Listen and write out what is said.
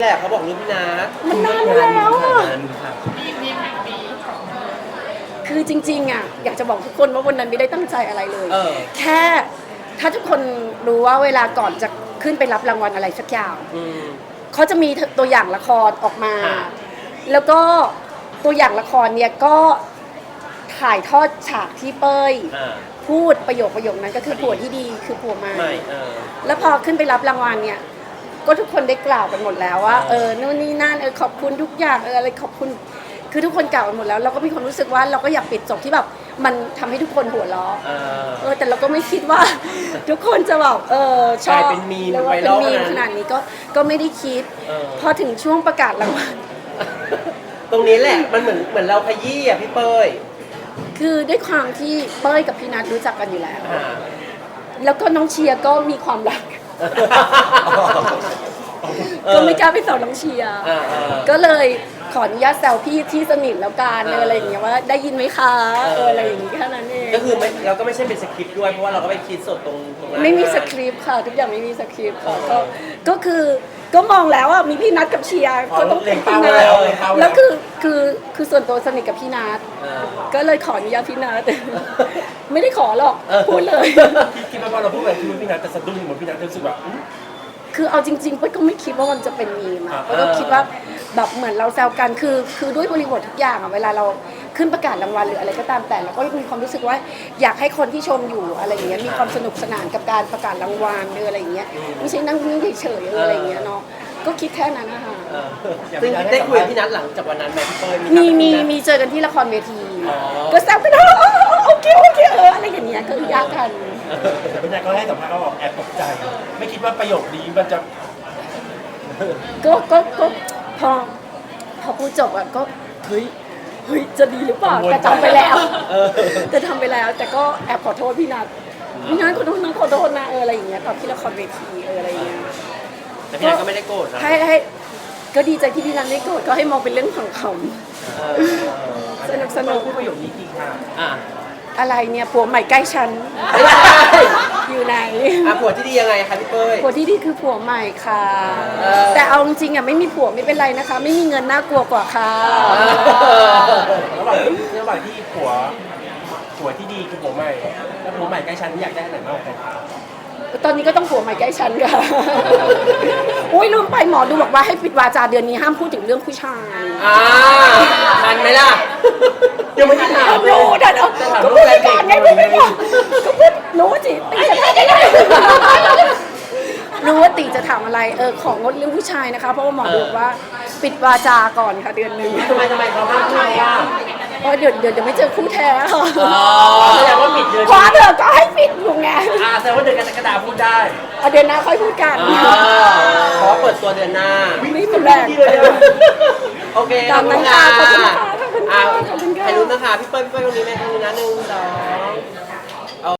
แหละเขาบอกรูปพี่นัทมันนานแล้วอะนานค่ะคือจริงๆอะอยากจะบอกทุกคนว่าวันนั้นไม่ได้ตั้งใจอะไรเลย เออ แค่ถ้าทุกคนรู้ว่าเวลาก่อนจะขึ้นไปรับรางวัลอะไรสักอย่างอืม เขาจะมีตัวอย่างละครออกมา ค่ะ แล้วก็ตัวอย่างละครเนี่ยก็ถ่ายทอดฉากที่เป้ย อ่าพูดประโยคประโยคนั้นก็คือผัวที่ดีคือผัวใหม่ไม่เออ แล้วพอขึ้นไปรับรางวัลเนี่ย ก็ทุกคนได้กล่าวกันหมดแล้วว่าอ่าเออนู่นนี่นั่นเออขอบคุณทุกอย่างเอออะไรขอบคุณ คือทุกคนกล่าวกันหมดแล้ว เราก็มีความรู้สึกว่าเราก็อยากปิดจบที่แบบมันทำให้ทุกคนหัวเราะ เออ เออแต่เราก็ไม่คิดว่า ทุกคนจะแบบเออชอบกลายเป็นมีมแล้วว่าไวเป็รันลมีมขนาดนั้นขนาดนี้ก็ก็ไม่ได้คิด เออ พอถึงช่วงประกาศรางวัลตรงนี้แหละมันเหมือนเหมือนเราขยี้อะพี่เป้ยคือด้วยความที่เป้ยกับพี่นัทรู้จักกันอยู่แล้ว อ่าแล้วก็น้องเชียร์ก็มีความรักเออ ก็ไม่กล้าไปสอนน้องเชียร์อ่าอ่าก็เลยขออนุญาตแซวพี่ที่สนิทแล้วกันเอออะไรอย่างเงี้ยว่าได้ยินไหมคะเออ เอออะไรอย่างงี้แค่นั้นเองก็คือไม่เราก็ไม่ใช่เป็นสคริปต์ด้วยเพราะว่าเราก็ไปคิดสดตรงตรงนั้นไม่มีสคริปต์ค่ะ ทุกอย่างไม่มีสคริปต์ค่ะก็ก็คือก็มองแล้วอะมีพี่นัทกับเชียร์ก็ต้องเป็นพี่นัทเล็งเป้าไว้แล้วแล้วคือ คือคือส่วนตัวสนิทกับพี่นัทเออ ก็เลยขออนุญาตพี่นัท ไม่ได้ขอหรอกเออ พูดเลย คิดคิดว่าพอเราพูดไปคิดว่าพี่นัทจะสะดุ้งเหมือนพี่นัทจะรู้สึกแบบอื้อ คือเอาจริงๆเป้ยก็ไม่คิดว่ามันจะเป็นมีมอะอ่า เป้ยก็คิดว่าแบบเหมือนเราแซวกันคือ คือด้วยบริบททุกอย่างอะเวลาเราขึ้นประกาศรางวัลหรืออะไรก็ตามแต่เราก็มีความรู้สึกว่าอยากให้คนที่ชมอยู่อะไรอย่างเงี้ยมีความสนุกสนานกับการประกาศรางวัลหรืออะไรอย่างเงี้ยไม่ใช่นั่งนิ่งเฉยๆหรืออะไรอย่างเงี้ยเนาะ ก็คิดแค่นั้นนะคะเออซึ่งได้คุยกับพี่นัทหลังจากวันนั้นไหมพี่เป้ยมีทักมีพี่นัทมีเจอกันที่ละครเวทีอ๋อก็แซวกันเออเออเออโอเคโอเคเอออะไรอย่างเงี้ยก็ยากกัน แต่พี่นัทก็ให้สัมภาษณ์เขาบอกแอบตกใจ ไม่คิดว่าประโยคนี้มันจะก็ก็ก็พอพอพูดจบอะก็เฮ้ยเฮ้ยจะดีหรือเปล่าแต่ทำไปแล้วเออแต่ทำไปแล้ว แต่ก็แอบขอโทษพี่นัทพี่นัทขอโทษนะขอโทษนะเอออะไรอย่างเงี้ยตอนที่ละครเวทีเอออะไรอย่างเงี้ย แต่พี่นัทก็ไม่ได้โกรธนะให้ให้ก็ดีใจที่พี่นัทไม่โกรธก็ให้มองเป็นเรื่องของขเออำสนุกสนุก พูดประโยคนี้จริงค่ะอะอะไรเนี่ยผัวใหม่ใกล้ฉันไม่ได้อยู่ไหน อะผัวที่ดียังไงคะพี่เป้ย ผัวที่ดีคือผัวใหม่ค่ะ เออ แต่เอาจริงๆอะไม่มีผัวไม่เป็นไรนะคะ ไม่มีเงินน่ากลัวกว่าค่ะ ระหว่างที่ระหว่างที่ผัวผัวที่ดีคือผัวใหม่แล้วผัวใหม่ใกล้ฉันอยากได้อันไหนมากกว่ากันคะ ตอนนี้ก็ต้องผัวใหม่ใกล้ฉันค่ะ อุ้ยลืมไปหมอดูบอกว่าให้ปิดวาจาเดือนนี้ห้ามพูดถึงเรื่องผู้ชายอ่าทันไหมล่ะ ยังไม่ได้ถามเอาเลยรู้นะเนาะก็พูดไปก่อนไงพูดไปก่อนก็พูดรู้จิตีจะถามอะไรรู้ว่าตีจะถามอะไร เออของงดเรื่องผู้ชายนะคะ เพราะว่าหมอดูบอกว่า ปิดวาจาก่อนค่ะเดือนหนึ่งทำไมทำไมเขาห้ามพูดอะ เพราะเดี๋ยวเดี๋ยวจะไม่เจอคู่แท้ค่ะอ๋อแสดงว่าปิดเดือนขอนี้เถอะก็ให้ปิดอยู่ไงอ่าแสดงว่าเดือนกรกฎาคมพูดได้เอาเดือนหน้าค่อยพูดกันอ่าขอเปิดตัวเดือนหน้า ไม่เป็นแรงโอเคขตาอบมคุนั้ณนค่ะค่ะขอบคุณค่ะขอบคุณค่ะ อ่าขอบคุณค่ะถ่ายรูปนะคะ พี่เปิ้ลพี่เปิ้ลตรงนี้ไหมตรงนี้นะหนึ่งสอง